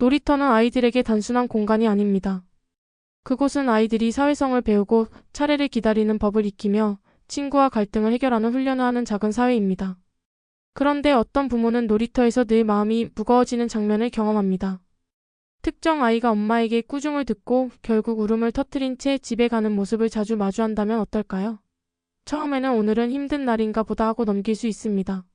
놀이터는 아이들에게 단순한 공간이 아닙니다. 그곳은 아이들이 사회성을 배우고 차례를 기다리는 법을 익히며 친구와 갈등을 해결하는 훈련을 하는 작은 사회입니다. 그런데 어떤 부모는 놀이터에서 늘 마음이 무거워지는 장면을 경험합니다. 특정 아이가 엄마에게 꾸중을 듣고 결국 울음을 터뜨린 채 집에 가는 모습을 자주 마주한다면 어떨까요? 처음에는 오늘은 힘든 날인가 보다 하고 넘길 수 있습니다.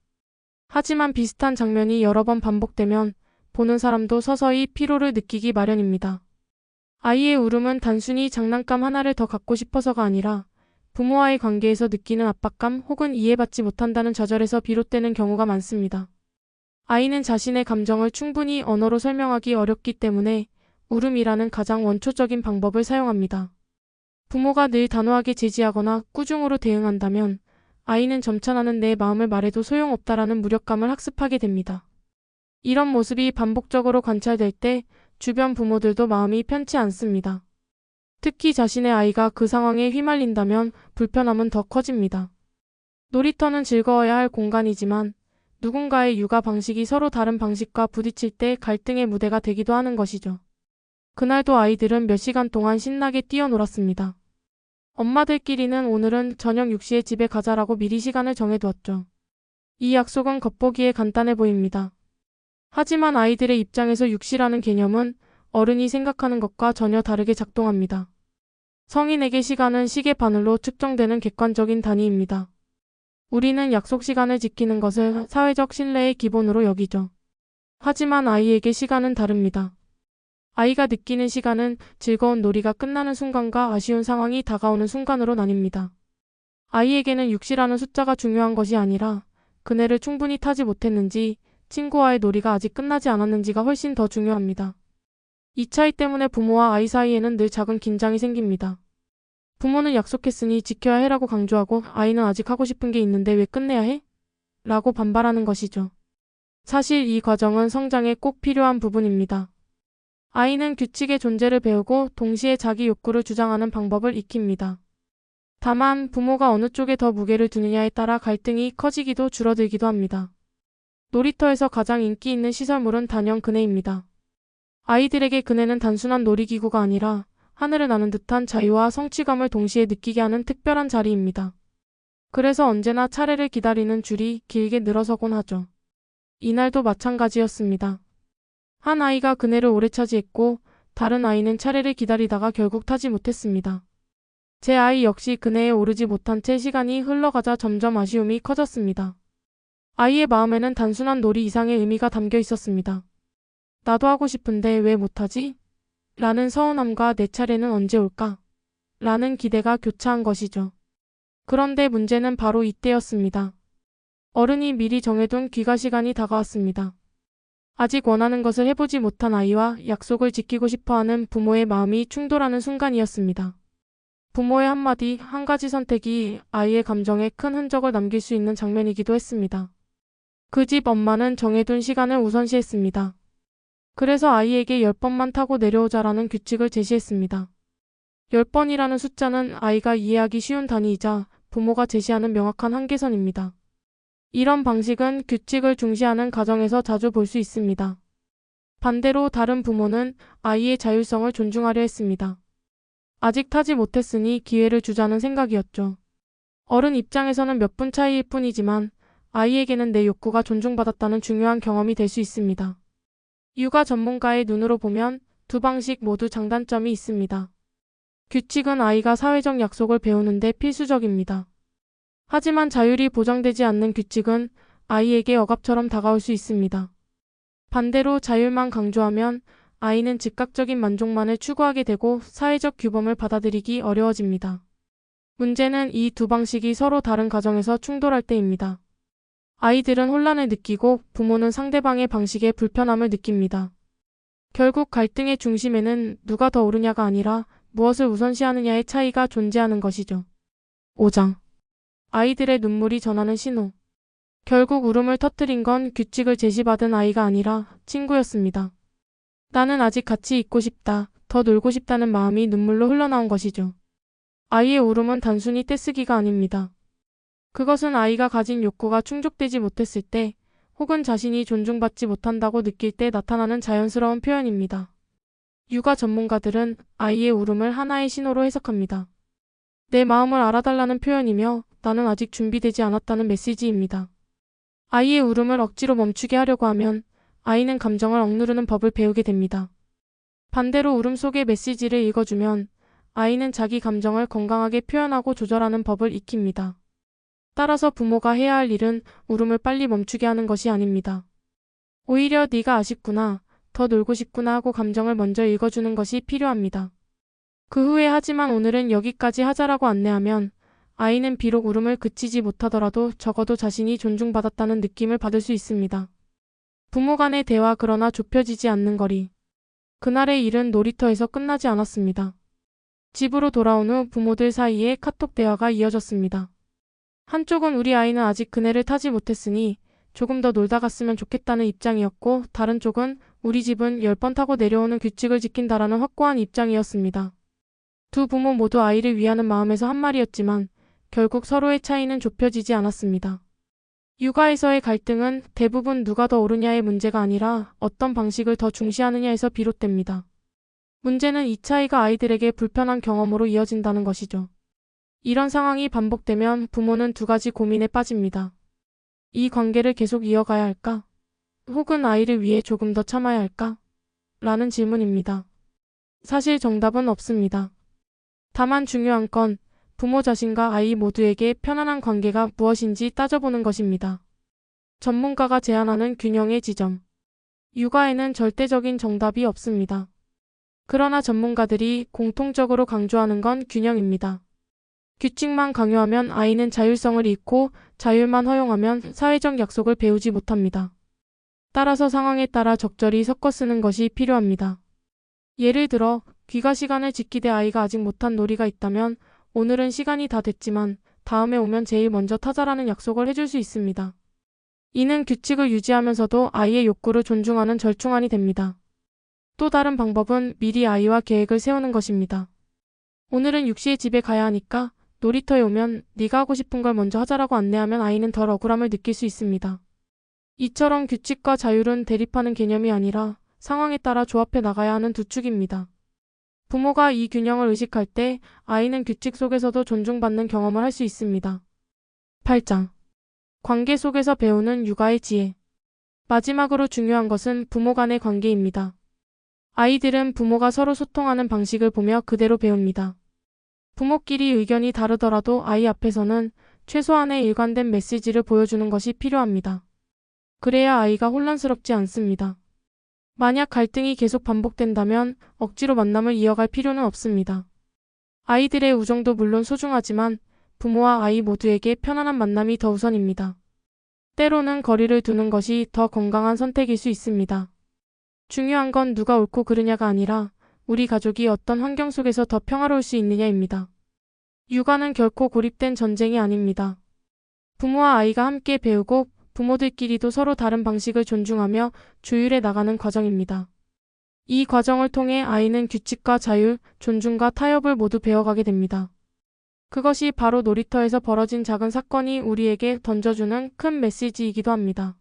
하지만 비슷한 장면이 여러 번 반복되면 보는 사람도 서서히 피로를 느끼기 마련입니다. 아이의 울음은 단순히 장난감 하나를 더 갖고 싶어서가 아니라 부모와의 관계에서 느끼는 압박감 혹은 이해받지 못한다는 좌절에서 비롯되는 경우가 많습니다. 아이는 자신의 감정을 충분히 언어로 설명하기 어렵기 때문에 울음이라는 가장 원초적인 방법을 사용합니다. 부모가 늘 단호하게 제지하거나 꾸중으로 대응한다면 아이는 점차 나는 내 마음을 말해도 소용없다라는 무력감을 학습하게 됩니다. 이런 모습이 반복적으로 관찰될 때 주변 부모들도 마음이 편치 않습니다. 특히 자신의 아이가 그 상황에 휘말린다면 불편함은 더 커집니다. 놀이터는 즐거워야 할 공간이지만 누군가의 육아 방식이 서로 다른 방식과 부딪힐 때 갈등의 무대가 되기도 하는 것이죠. 그날도 아이들은 몇 시간 동안 신나게 뛰어놀았습니다. 엄마들끼리는 오늘은 저녁 6시에 집에 가자라고 미리 시간을 정해두었죠. 이 약속은 겉보기에 간단해 보입니다. 하지만 아이들의 입장에서 6시라는 개념은 어른이 생각하는 것과 전혀 다르게 작동합니다. 성인에게 시간은 시계 바늘로 측정되는 객관적인 단위입니다. 우리는 약속 시간을 지키는 것을 사회적 신뢰의 기본으로 여기죠. 하지만 아이에게 시간은 다릅니다. 아이가 느끼는 시간은 즐거운 놀이가 끝나는 순간과 아쉬운 상황이 다가오는 순간으로 나뉩니다. 아이에게는 6시라는 숫자가 중요한 것이 아니라 그네를 충분히 타지 못했는지 친구와의 놀이가 아직 끝나지 않았는지가 훨씬 더 중요합니다. 이 차이 때문에 부모와 아이 사이에는 늘 작은 긴장이 생깁니다. 부모는 약속했으니 지켜야 해라고 강조하고 아이는 아직 하고 싶은 게 있는데 왜 끝내야 해? 라고 반발하는 것이죠. 사실 이 과정은 성장에 꼭 필요한 부분입니다. 아이는 규칙의 존재를 배우고 동시에 자기 욕구를 주장하는 방법을 익힙니다. 다만 부모가 어느 쪽에 더 무게를 두느냐에 따라 갈등이 커지기도 줄어들기도 합니다. 놀이터에서 가장 인기 있는 시설물은 단연 그네입니다. 아이들에게 그네는 단순한 놀이기구가 아니라 하늘을 나는 듯한 자유와 성취감을 동시에 느끼게 하는 특별한 자리입니다. 그래서 언제나 차례를 기다리는 줄이 길게 늘어서곤 하죠. 이날도 마찬가지였습니다. 한 아이가 그네를 오래 차지했고 다른 아이는 차례를 기다리다가 결국 타지 못했습니다. 제 아이 역시 그네에 오르지 못한 채 시간이 흘러가자 점점 아쉬움이 커졌습니다. 아이의 마음에는 단순한 놀이 이상의 의미가 담겨 있었습니다. 나도 하고 싶은데 왜 못하지? 라는 서운함과 내 차례는 언제 올까? 라는 기대가 교차한 것이죠. 그런데 문제는 바로 이때였습니다. 어른이 미리 정해둔 귀가 시간이 다가왔습니다. 아직 원하는 것을 해보지 못한 아이와 약속을 지키고 싶어 하는 부모의 마음이 충돌하는 순간이었습니다. 부모의 한마디, 한 가지 선택이 아이의 감정에 큰 흔적을 남길 수 있는 장면이기도 했습니다. 그 집 엄마는 정해둔 시간을 우선시했습니다. 그래서 아이에게 10번만 타고 내려오자라는 규칙을 제시했습니다. 10번이라는 숫자는 아이가 이해하기 쉬운 단위이자 부모가 제시하는 명확한 한계선입니다. 이런 방식은 규칙을 중시하는 가정에서 자주 볼 수 있습니다. 반대로 다른 부모는 아이의 자율성을 존중하려 했습니다. 아직 타지 못했으니 기회를 주자는 생각이었죠. 어른 입장에서는 몇 분 차이일 뿐이지만 아이에게는 내 욕구가 존중받았다는 중요한 경험이 될 수 있습니다. 육아 전문가의 눈으로 보면 두 방식 모두 장단점이 있습니다. 규칙은 아이가 사회적 약속을 배우는데 필수적입니다. 하지만 자율이 보장되지 않는 규칙은 아이에게 억압처럼 다가올 수 있습니다. 반대로 자율만 강조하면 아이는 즉각적인 만족만을 추구하게 되고 사회적 규범을 받아들이기 어려워집니다. 문제는 이 두 방식이 서로 다른 가정에서 충돌할 때입니다. 아이들은 혼란을 느끼고 부모는 상대방의 방식에 불편함을 느낍니다. 결국 갈등의 중심에는 누가 더 옳으냐가 아니라 무엇을 우선시하느냐의 차이가 존재하는 것이죠. 5장 아이들의 눈물이 전하는 신호. 결국 울음을 터뜨린 건 규칙을 제시받은 아이가 아니라 친구였습니다. 나는 아직 같이 있고 싶다, 더 놀고 싶다는 마음이 눈물로 흘러나온 것이죠. 아이의 울음은 단순히 떼쓰기가 아닙니다. 그것은 아이가 가진 욕구가 충족되지 못했을 때 혹은 자신이 존중받지 못한다고 느낄 때 나타나는 자연스러운 표현입니다. 육아 전문가들은 아이의 울음을 하나의 신호로 해석합니다. 내 마음을 알아달라는 표현이며 나는 아직 준비되지 않았다는 메시지입니다. 아이의 울음을 억지로 멈추게 하려고 하면 아이는 감정을 억누르는 법을 배우게 됩니다. 반대로 울음 속의 메시지를 읽어주면 아이는 자기 감정을 건강하게 표현하고 조절하는 법을 익힙니다. 따라서 부모가 해야 할 일은 울음을 빨리 멈추게 하는 것이 아닙니다. 오히려 네가 아쉽구나, 더 놀고 싶구나 하고 감정을 먼저 읽어주는 것이 필요합니다. 그 후에 하지만 오늘은 여기까지 하자라고 안내하면 아이는 비록 울음을 그치지 못하더라도 적어도 자신이 존중받았다는 느낌을 받을 수 있습니다. 부모 간의 대화 그러나 좁혀지지 않는 거리. 그날의 일은 놀이터에서 끝나지 않았습니다. 집으로 돌아온 후 부모들 사이에 카톡 대화가 이어졌습니다. 한쪽은 우리 아이는 아직 그네를 타지 못했으니 조금 더 놀다 갔으면 좋겠다는 입장이었고 다른 쪽은 우리 집은 10번 타고 내려오는 규칙을 지킨다라는 확고한 입장이었습니다. 두 부모 모두 아이를 위하는 마음에서 한 말이었지만 결국 서로의 차이는 좁혀지지 않았습니다. 육아에서의 갈등은 대부분 누가 더 옳으냐의 문제가 아니라 어떤 방식을 더 중시하느냐에서 비롯됩니다. 문제는 이 차이가 아이들에게 불편한 경험으로 이어진다는 것이죠. 이런 상황이 반복되면 부모는 두 가지 고민에 빠집니다. 이 관계를 계속 이어가야 할까? 혹은 아이를 위해 조금 더 참아야 할까? 라는 질문입니다. 사실 정답은 없습니다. 다만 중요한 건 부모 자신과 아이 모두에게 편안한 관계가 무엇인지 따져보는 것입니다. 전문가가 제안하는 균형의 지점. 육아에는 절대적인 정답이 없습니다. 그러나 전문가들이 공통적으로 강조하는 건 균형입니다. 규칙만 강요하면 아이는 자율성을 잃고 자율만 허용하면 사회적 약속을 배우지 못합니다. 따라서 상황에 따라 적절히 섞어 쓰는 것이 필요합니다. 예를 들어 귀가 시간을 지키되 아이가 아직 못한 놀이가 있다면 오늘은 시간이 다 됐지만 다음에 오면 제일 먼저 타자라는 약속을 해줄 수 있습니다. 이는 규칙을 유지하면서도 아이의 욕구를 존중하는 절충안이 됩니다. 또 다른 방법은 미리 아이와 계획을 세우는 것입니다. 오늘은 6시에 집에 가야 하니까 놀이터에 오면 네가 하고 싶은 걸 먼저 하자라고 안내하면 아이는 덜 억울함을 느낄 수 있습니다. 이처럼 규칙과 자율은 대립하는 개념이 아니라 상황에 따라 조합해 나가야 하는 두 축입니다. 부모가 이 균형을 의식할 때 아이는 규칙 속에서도 존중받는 경험을 할 수 있습니다. 8장. 관계 속에서 배우는 육아의 지혜. 마지막으로 중요한 것은 부모 간의 관계입니다. 아이들은 부모가 서로 소통하는 방식을 보며 그대로 배웁니다. 부모끼리 의견이 다르더라도 아이 앞에서는 최소한의 일관된 메시지를 보여주는 것이 필요합니다. 그래야 아이가 혼란스럽지 않습니다. 만약 갈등이 계속 반복된다면 억지로 만남을 이어갈 필요는 없습니다. 아이들의 우정도 물론 소중하지만 부모와 아이 모두에게 편안한 만남이 더 우선입니다. 때로는 거리를 두는 것이 더 건강한 선택일 수 있습니다. 중요한 건 누가 옳고 그르냐가 아니라 우리 가족이 어떤 환경 속에서 더 평화로울 수 있느냐입니다. 육아는 결코 고립된 전쟁이 아닙니다. 부모와 아이가 함께 배우고 부모들끼리도 서로 다른 방식을 존중하며 조율해 나가는 과정입니다. 이 과정을 통해 아이는 규칙과 자율, 존중과 타협을 모두 배워가게 됩니다. 그것이 바로 놀이터에서 벌어진 작은 사건이 우리에게 던져주는 큰 메시지이기도 합니다.